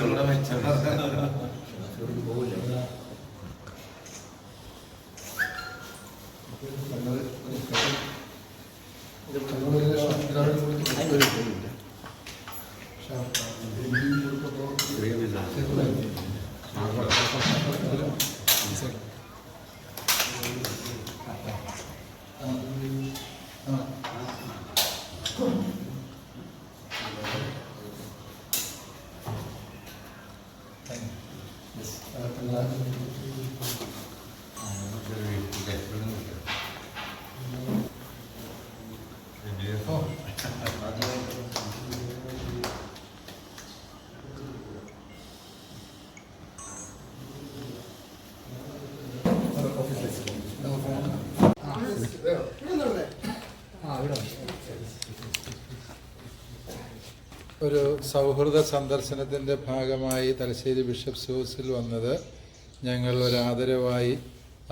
장난했잖아. 그래야 그 ഒരു സൗഹൃദ സന്ദർശനത്തിന്റെ ഭാഗമായി തലശ്ശേരി ബിഷപ്പ് ഹൗസിൽ വന്നത് ഞങ്ങൾ ഒരാദരവായി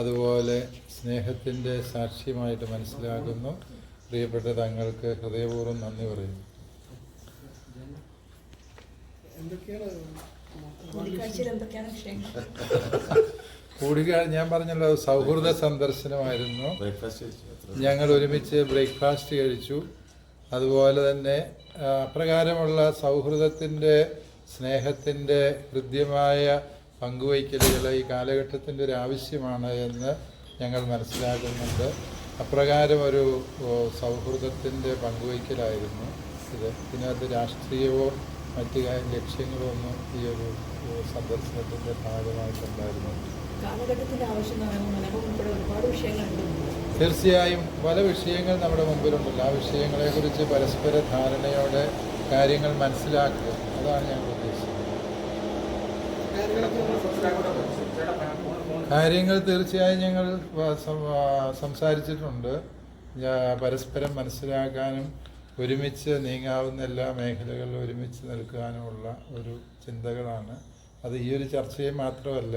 അതുപോലെ സ്നേഹത്തിന്റെ സാക്ഷ്യമായിട്ട് മനസ്സിലാക്കുന്നു പ്രിയപ്പെട്ട തങ്ങൾക്ക് ഹൃദയപൂർവം നന്ദി പറയുന്നു. കൂടിക്കാഴ്ച ഞാൻ പറഞ്ഞല്ലോ സൗഹൃദ സന്ദർശനമായിരുന്നു. ഞങ്ങൾ ഒരുമിച്ച് ബ്രേക്ക്ഫാസ്റ്റ് കഴിച്ചു. അതുപോലെ തന്നെ അപ്രകാരമുള്ള സൗഹൃദത്തിന്റെ സ്നേഹത്തിന്റെ ഹൃദ്യമായ പങ്കുവയ്ക്കലുകൾ ഈ കാലഘട്ടത്തിന്റെ ഒരു ആവശ്യമാണ് എന്ന് ഞങ്ങൾ മനസ്സിലാക്കുന്നുണ്ട്. അപ്രകാരം ഒരു സൗഹൃദത്തിന്റെ പങ്കുവയ്ക്കലായിരുന്നു ഇത്. ഇതിനകത്ത് രാഷ്ട്രീയമോ മറ്റു ലക്ഷ്യങ്ങളോ ഒന്നും ഈ ഒരു സന്ദർശനത്തിന്റെ ഭാഗമായിട്ടുണ്ടായിരുന്നു തീർച്ചയായും പല വിഷയങ്ങൾ നമ്മുടെ മുമ്പിലുണ്ടല്ലോ. ആ വിഷയങ്ങളെക്കുറിച്ച് പരസ്പര ധാരണയോടെ കാര്യങ്ങൾ മനസ്സിലാക്കുക. അതാണ് ഞങ്ങൾ കാര്യങ്ങൾ തീർച്ചയായും ഞങ്ങൾ സംസാരിച്ചിട്ടുണ്ട്. പരസ്പരം മനസ്സിലാക്കാനും ഒരുമിച്ച് നീങ്ങാവുന്ന എല്ലാ മേഖലകളിലും ഒരുമിച്ച് നിൽക്കാനുമുള്ള ഒരു ചിന്തകളാണ്. അത് ഈ ഒരു ചർച്ചയെ മാത്രമല്ല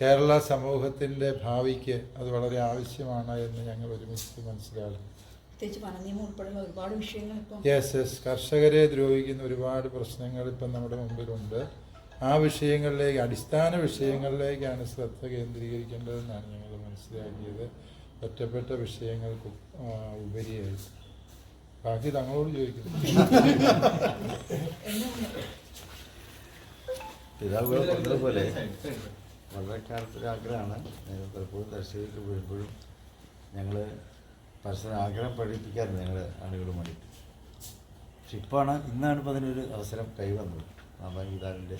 കേരള സമൂഹത്തിന്റെ ഭാവിക്ക് അത് വളരെ ആവശ്യമാണ് എന്ന് ഞങ്ങൾ ഒരുമിച്ച് മനസ്സിലാക്കും യെസ് യെസ് കർഷകരെ ദ്രോഹിക്കുന്ന ഒരുപാട് പ്രശ്നങ്ങൾ ഇപ്പം നമ്മുടെ മുമ്പിലുണ്ട്. ആ വിഷയങ്ങളിലേക്ക് അടിസ്ഥാന വിഷയങ്ങളിലേക്കാണ് ശ്രദ്ധ കേന്ദ്രീകരിക്കേണ്ടതെന്നാണ് ഞങ്ങൾ മനസ്സിലാക്കിയത്. ഒറ്റപ്പെട്ട വിഷയങ്ങൾക്ക് ഉപരിയായി ബാക്കി തങ്ങളോട് ചോദിക്കുന്നു. പിതാവ് വളരെ കാലത്തൊരു ആഗ്രഹമാണ്. പലപ്പോഴും ദർശകർക്ക് ഞങ്ങൾ ആഗ്രഹം പഠിപ്പിക്കാറുണ്ട് ആളുകളുമായിട്ട്. പക്ഷെ ഇപ്പോഴാണ് ഇന്നാണ് ഇപ്പോൾ അതിനൊരു അവസരം കൈവന്നത്. മാതാപിതാവിന്റെ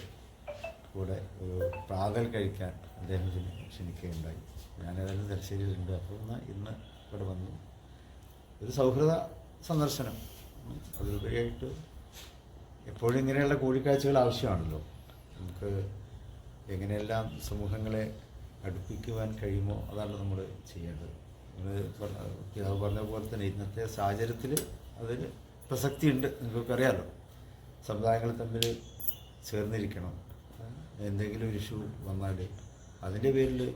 കൂടെ ഒരു പ്രാതൽ കഴിക്കാൻ അദ്ദേഹം ക്ഷണി- ക്ഷണിക്കുകയുണ്ടായി. ഞാനേതായാലും തലശ്ശേരിയിലുണ്ട് അപ്പോൾ ഇന്ന് ഇന്ന് ഇവിടെ വന്നു. ഒരു സൗഹൃദ സന്ദർശനം. അതിലുപരിയായിട്ട് എപ്പോഴും ഇങ്ങനെയുള്ള കൂടിക്കാഴ്ചകൾ ആവശ്യമാണല്ലോ. നമുക്ക് എങ്ങനെയെല്ലാം സമൂഹങ്ങളെ അടുപ്പിക്കുവാൻ കഴിയുമോ അതാണ് നമ്മൾ ചെയ്യേണ്ടത്. പിതാവ് പറഞ്ഞ പോലെ തന്നെ ഇന്നത്തെ സാഹചര്യത്തിൽ അതിന് പ്രസക്തിയുണ്ട്. നിങ്ങൾക്കറിയാമല്ലോ സമുദായങ്ങൾ തമ്മിൽ ചേർന്നിരിക്കണം. എന്തെങ്കിലും ഒരു ഇഷ്യൂ വന്നാൽ അതിന്റെ പേരിൽ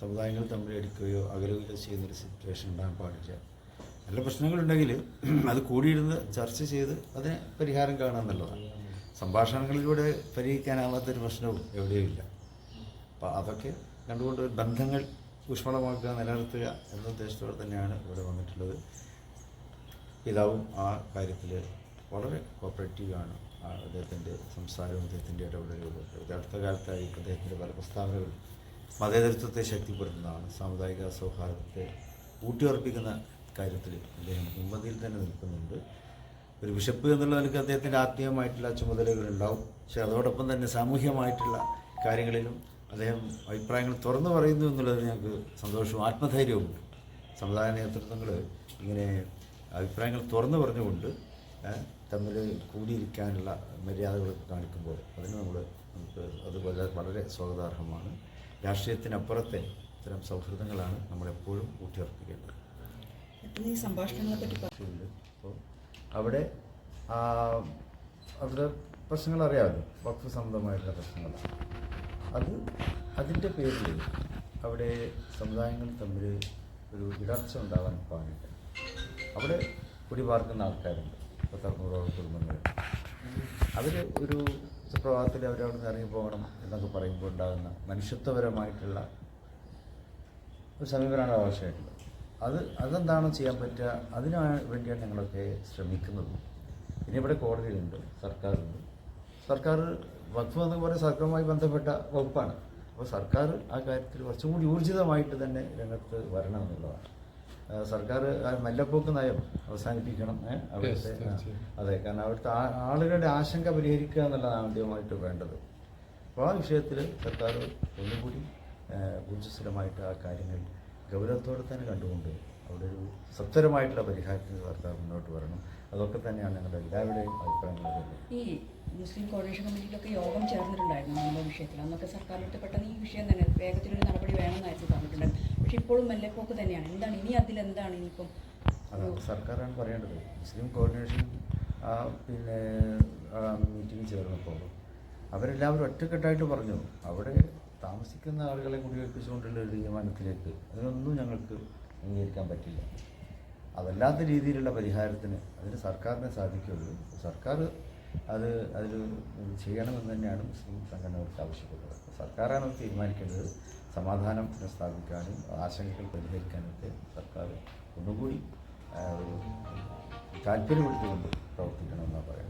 സമുദായങ്ങൾ തമ്മിൽ എടുക്കുകയോ അകലുകയോ ചെയ്യുന്നൊരു സിറ്റുവേഷൻ ഉണ്ടാകാൻ പാടില്ല. നല്ല പ്രശ്നങ്ങളുണ്ടെങ്കിൽ അത് കൂടിയിരുന്ന് ചർച്ച ചെയ്ത് അതിന് പരിഹാരം കാണാൻ നല്ലതാണ്. സംഭാഷണങ്ങളിലൂടെ പരിഹരിക്കാനാവാത്തൊരു പ്രശ്നവും എവിടെയുമില്ല. അപ്പോൾ അതൊക്കെ കണ്ടുകൊണ്ട് ബന്ധങ്ങൾ ഊഷ്മളമാക്കുക നിലനിർത്തുക എന്ന ഉദ്ദേശത്തോടെ തന്നെയാണ് ഇവിടെ വന്നിട്ടുള്ളത്. പിതാവും ആ കാര്യത്തിൽ വളരെ കോപ്പറേറ്റീവാണ് അദ്ദേഹത്തിന്റെ സംസാരവും അദ്ദേഹത്തിന്റെ ഇടപെടലുകളൊക്കെ അടുത്ത കാലത്തായി അദ്ദേഹത്തിന്റെ പല പ്രസ്താവനകൾ മതേതരത്വത്തെ ശക്തിപ്പെടുത്തുന്നതാണ്. സാമുദായിക സൗഹാർദ്ദത്തെ ഊട്ടിയുറപ്പിക്കുന്ന കാര്യത്തിൽ അദ്ദേഹം മുൻപന്തിയിൽ തന്നെ നിൽക്കുന്നുണ്ട്. ഒരു വിശപ്പ് എന്നുള്ള നിലയ്ക്ക് അദ്ദേഹത്തിന്റെ ആത്മീയമായിട്ടുള്ള ചുമതലകളുണ്ടാവും പക്ഷേ അതോടൊപ്പം തന്നെ സാമൂഹ്യമായിട്ടുള്ള കാര്യങ്ങളിലും അദ്ദേഹം അഭിപ്രായങ്ങൾ തുറന്നു പറയുന്നു എന്നുള്ളത് ഞങ്ങൾക്ക് സന്തോഷവും ആത്മധൈര്യവും സമുദായ നേതൃത്വങ്ങൾ ഇങ്ങനെ അഭിപ്രായങ്ങൾ തുറന്നു പറഞ്ഞുകൊണ്ട് തമ്മിൽ കൂടിയിരിക്കാനുള്ള മര്യാദകൾ കാണിക്കുമ്പോൾ അതിന് നമ്മൾ നമുക്ക് അത് വളരെ വളരെ സ്വാഗതാർഹമാണ്. രാഷ്ട്രീയത്തിനപ്പുറത്തെ ഇത്തരം സൗഹൃദങ്ങളാണ് നമ്മളെപ്പോഴും ഊട്ടിയുറപ്പിക്കേണ്ടത്. ഈ സംഭാഷണങ്ങളെ പറ്റി അപ്പോൾ അവിടെ അവിടെ പ്രശ്നങ്ങൾ അറിയാമല്ലോ. വഖഫ് സംബന്ധമായിട്ടുള്ള പ്രശ്നങ്ങളാണ്. അത് അതിന്റെ പേരിൽ അവിടെ സമുദായങ്ങൾ തമ്മിൽ ഒരു ഇടർച്ച ഉണ്ടാകാൻ പാടില്ല. അവിടെ കുടിപാർക്കുന്ന ആൾക്കാരുണ്ട്. പത്തറുന്നൂറോളം കുടുംബങ്ങൾ. അവർ ഒരു സുപ്രഭാതത്തിൽ അവരവിടെ നിന്ന് ഇറങ്ങി പോകണം എന്നൊക്കെ പറയുമ്പോൾ ഉണ്ടാകുന്ന മനുഷ്യത്വപരമായിട്ടുള്ള ഒരു സമീപനമാണ് ആവശ്യമായിട്ടുള്ളത്. അത് അതെന്താണോ ചെയ്യാൻ പറ്റുക? അതിനു വേണ്ടിയാണ് ഞങ്ങളൊക്കെ ശ്രമിക്കുന്നത്. ഇനി ഇവിടെ കോടതികളുണ്ട് സർക്കാരുണ്ട്. സർക്കാർ വഖഫ് എന്ന് പറയുന്ന സർക്കാരുമായി ബന്ധപ്പെട്ട വകുപ്പാണ്. അപ്പോൾ സർക്കാർ ആ കാര്യത്തിൽ കുറച്ചും കൂടി ഊർജിതമായിട്ട് തന്നെ രംഗത്ത് വരണം എന്നുള്ളതാണ് ആ, സർക്കാർ മല്ലപ്പോക്ക് നയം അവസാനിപ്പിക്കണം അവിടുത്തെ അതെ കാരണം അവിടുത്തെ ആളുകളുടെ ആശങ്ക പരിഹരിക്കുക എന്നുള്ളതാണ് ആദ്യമായിട്ട് വേണ്ടത്. അപ്പോൾ ആ വിഷയത്തിൽ സർക്കാർ ഒന്നുകൂടി കൂടി ഊർജസ്വലമായിട്ട് ആ കാര്യങ്ങൾ ഗൗരവത്തോടെ തന്നെ കണ്ടുകൊണ്ട് അവിടെ ഒരു സത്വരമായിട്ടുള്ള പരിഹാരത്തിന് സർക്കാർ മുന്നോട്ട് വരണം. അതൊക്കെ തന്നെയാണ് ഞങ്ങളുടെ എല്ലാവരുടെയും അഭിപ്രായങ്ങൾ ഈ മുസ്ലിം കോർഡിനേഷൻ കമ്മിറ്റിയിലൊക്കെ യോഗം ചേർന്നിട്ടുണ്ടായിരുന്നു നമ്മുടെ വിഷയത്തിൽ. അന്നൊക്കെ സർക്കാരിലിട്ട് പെട്ടെന്ന് ഈ വിഷയം തന്നെ വേഗത്തിലൊരു നടപടി വേണമെന്നായിരുന്നു. ഇപ്പോഴും മെല്ലെപ്പോക്ക് തന്നെയാണ്. എന്താണ്? ഇനി അതിൽ അതിലെന്താണ് ഇനിയിപ്പം? അതാണ് സർക്കാരാണ് പറയേണ്ടത്. മുസ്ലിം കോർഡിനേഷൻ പിന്നെ മീറ്റിംഗ് ചേർന്നപ്പോൾ അവരെല്ലാവരും ഒറ്റക്കെട്ടായിട്ട് പറഞ്ഞു അവിടെ താമസിക്കുന്ന ആളുകളെ കുടിയൊഴിപ്പിച്ചുകൊണ്ടുള്ള ഒരു തീരുമാനത്തിലേക്ക് അതിനൊന്നും ഞങ്ങൾക്ക് അംഗീകരിക്കാൻ പറ്റില്ല. അതല്ലാത്ത രീതിയിലുള്ള പരിഹാരത്തിന് അതിന് സർക്കാരിനെ സാധിക്കുള്ളൂ. സർക്കാർ അത് അതിൽ ചെയ്യണമെന്ന് തന്നെയാണ് മുസ്ലിം സംഘടനകൾക്ക് ആവശ്യപ്പെട്ടത്. സർക്കാരാണ് തീരുമാനിക്കേണ്ടത്. സമാധാനം പുനഃസ്ഥാപിക്കാനും ആശങ്കകൾ പരിഹരിക്കാനൊക്കെ സർക്കാർ ഒന്നുകൂടി ഒരു താല്പര്യമെടുത്തുകൊണ്ട് പ്രവർത്തിക്കണമെന്നാണ് പറയുന്നത്.